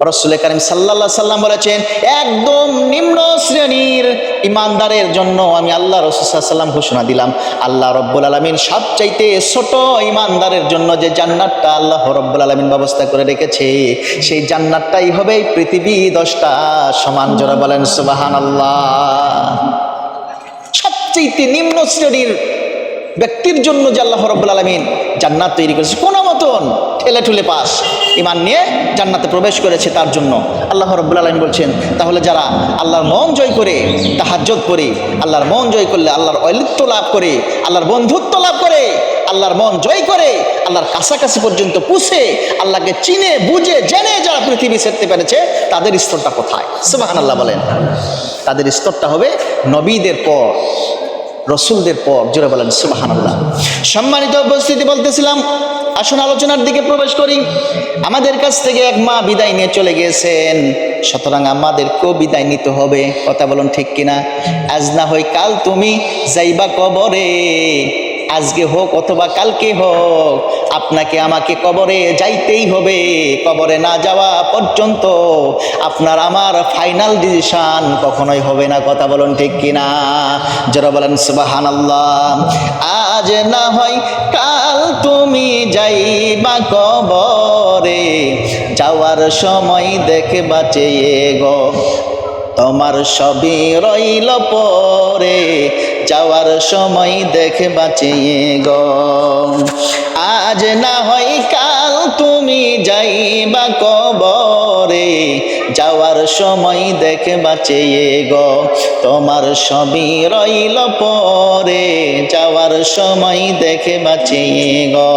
রসুল করিম সাল্লাল্লাহু সাল্লাম বলেছেন, একদম নিম্ন শ্রেণির ইমানদারের জন্য আমি আল্লাহ রসুল সাল্লাম ঘোষণা দিলাম, আল্লাহ রব্বুল আলমিন সবচাইতে ছোট ইমানদারের জন্য যে জান্নাতটা আল্লাহ রব্বুল আলমিন ব্যবস্থা করে রেখেছে, সেই জান্নাতটাই হবে পৃথিবী দশটা সমান জোরে বলেন সুবাহান আল্লাহ সবচেয়ে নিম্ন শ্রেণির ব্যক্তির জন্য যে আল্লাহ রব্বুল আলমিন জান্নাত তৈরি করেছে, কোনো মতন ঠেলে ঠুলে পাস। ইমান নিয়ে জান্নাতে প্রবেশ করেছে তার জন্য। আল্লাহ রব্বুল আলমিন বলছেন, তাহলে যারা আল্লাহর মন জয় করে তাহাজ্জত করে, আল্লাহর মন জয় করলে আল্লাহর ঐলিত্য লাভ করে, আল্লাহর বন্ধুত্ব লাভ করে, আল্লাহর মন জয় করে, আল্লাহর কাছাকাছি পর্যন্ত পুষে, আল্লাহকে চিনে, বুঝে, জেনে যারা পৃথিবী সেরতে পেরেছে, তাদের স্তরটা কোথায়? সুবাহান আল্লাহ বলেন। তাদের স্তরটা হবে নবীদের পর, রসুলদের পর। জোরে বলেন সুবাহান আল্লাহ সম্মানিত উপস্থিতি বলতেছিলাম আসুন আলোচনার দিকে প্রবেশ করি। আমাদের কাছ থেকে এক মা বিদায় নিয়ে চলে গিয়েছেন। সুতরাং আমাদেরকেও বিদায় নিতে হবে। কথা বলুন ঠিক কিনা? আজ না হয় কাল তুমি যাইবা কবরে। আজকে হোক অথবা কালকে হোক, আপনাকে আমাকে কবরে যাইতেই হবে। কবরে না যাওয়া পর্যন্ত আপনার আমার ফাইনাল ডিসিশন কখনোই হবে না, কথা বলুন ঠিক কিনা? যারা বলেন সুবাহান আজ না হয় কাল তুমি যাইবা কবরে, যাওয়ার সময় দেখে বাঁচে গো, তোমার সবই রইল পরে। যাওয়ার সময় দেখে বাঁচিয়ে গো। আজ না হয় কাল তুমি যাইবা কবরে, যাওয়ার সময় দেখে বাঁচিয়ে গো। তোমার সবই রইল পরে, যাওয়ার সময় দেখে বাঁচিয়ে গো।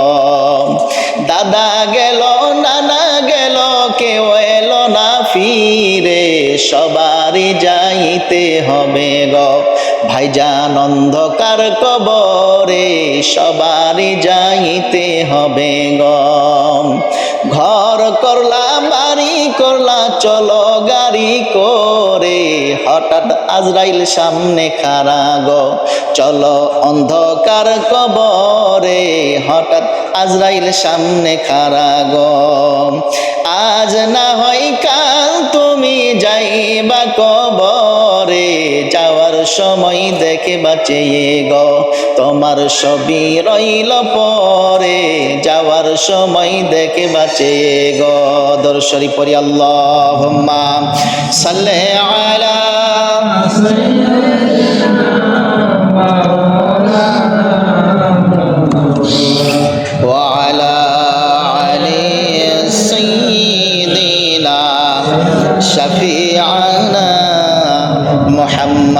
দাদা গেল, নানা গেল, কেউ এলো না ফিরে, সবারই যাইতে হবে গো। ভাইজান অন্ধকার কবরে সবারই যাইতে হবে গম। ঘর করলা, বাড়ি করলা, চলো গাড়ি করে। হঠাৎ আজরাইল সামনে খারা গো। চলো অন্ধকার কবরে। হঠাৎ আজরাইল সামনে খারা গো। আজ না হয় কাল তুমি যাইবা কবরে সময় দেখে বাঁচিয়ে গো তোমার সবই রইল পরে যাওয়ার সময় দেখে বাঁচিয়ে গো দর্শরি পরি আল্লাহ সাল্লে আলা وعلى علي سيدنا شفيعنا محمد